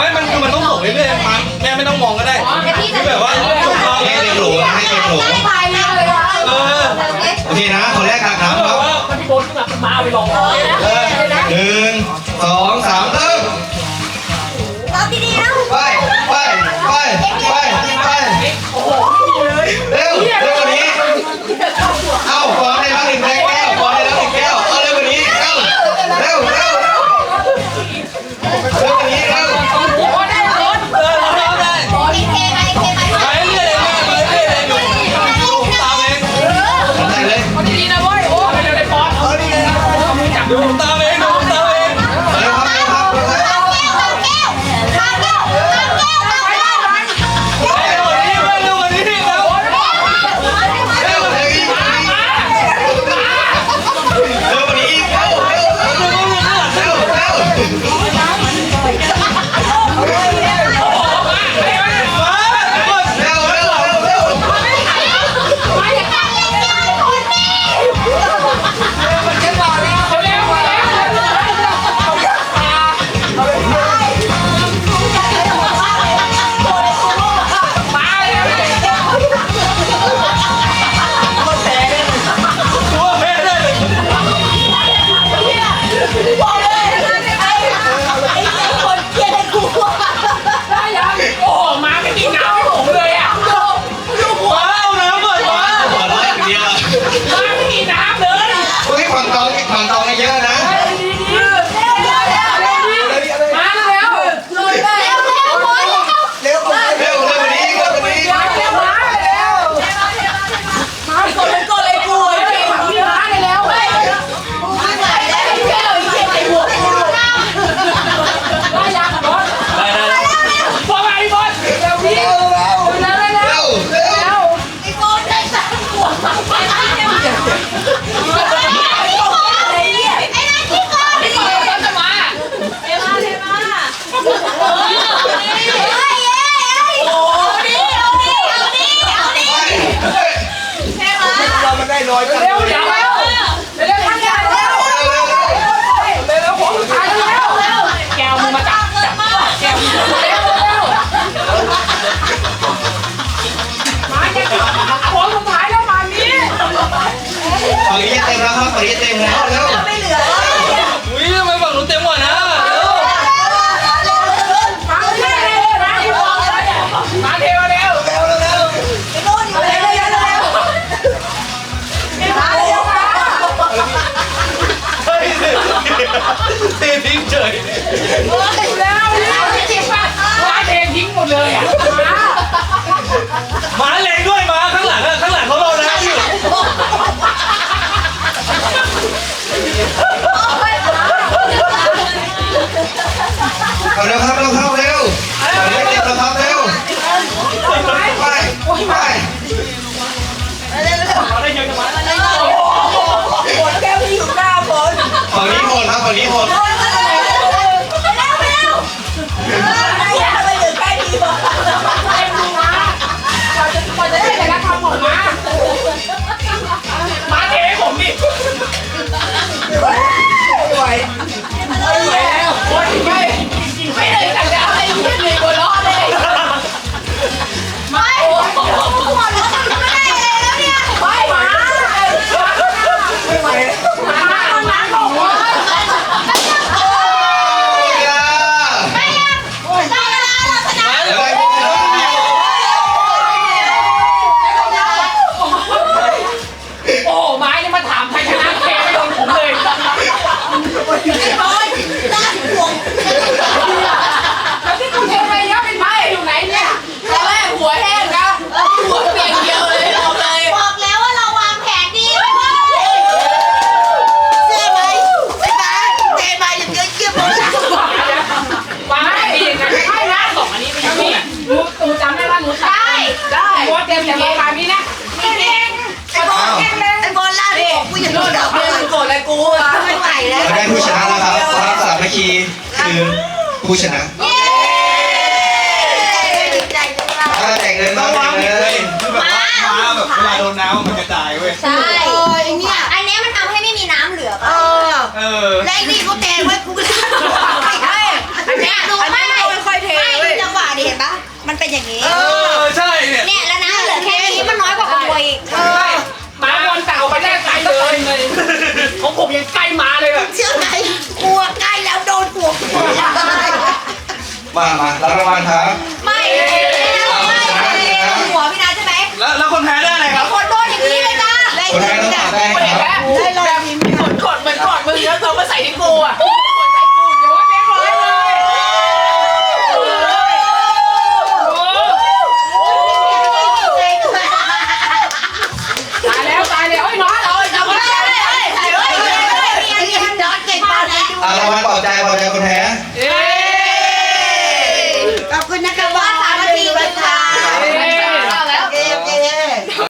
ไม่มันคือมันต้องส่งเรื่อยๆมันแม่ไม่ต้องมองก็ได้คือแบบว่าส่งเราให้เต็มโหลนะให้เต็มโหลไปเลยอะเออโอเคนะ คนแรกครับครับแบบว่ามันโดนแบบมาไปลอง เรามันได้ลอยวเร็วเร็วทันกันเร็วเร็วเร็วของสุดท้ายเร็วแก้วมึงมาจับจับแก้วเร็วเร็วมาจะของสุดท้ายแล้วมานี้ฝั่งนี้เต็มแล้วครับฝั่งนี้เต็มแล้วเร็ว แล้วแล้วจริงป่ะว่าเททิ้งหมดเลยอะมาหมาแรงด้วยหมาข้างหลังอะข้างหลังเขารอน้ำอยู่เอาเร็วครับเร็วครับเร็วฝั่งนี้เต็มแล้วครับเร็วไปไปมาได้เยอะจังวะฝั่งนี้โหดครับฝั่งนี้โหด ได้ได้หัวเต็มแต่ประมาณนี้นะม่เองไอ้บอลเองเลยไอ้บอลล่าดิกูอย่าโดนดับเลยโกรธอะไรกูอะไม่ไหวแล้วได้ผู้ชนะแล้วครับความสามัคคีคือผู้ชนะเย้ดีใจจังเลยถ้าแต่งเงินต้มาองวางแต่งผิดเลยยคือแบบว่าม้าแบบเวลาโดนน้ำมันกระจายเว้ยใช่เนี่ยอันนี้มันทำให้ไม่มีน้ำเหลือป่ะเออและนี่กูเทไว้ มามารับรางวัลครับ ไม่หัวพี่นัทใช่ไหมแล้วแล้วคนแพ้ได้อะไรครับคนโดนอย่างนี้เลยนะได้คนแพ้ต้องตอบได้ครับได้เลยกดกดเหมือนกดมึงแล้วเรามาใส่ที่กูอะกดใส่กูเดี๋ยวแบงค์ร้อยเลยตายแล้วตายแล้วไอ้น้องเราจะมาน็อตเก่งปอนอ่ารางวัลปลอบใจปลอบใจคนแพ้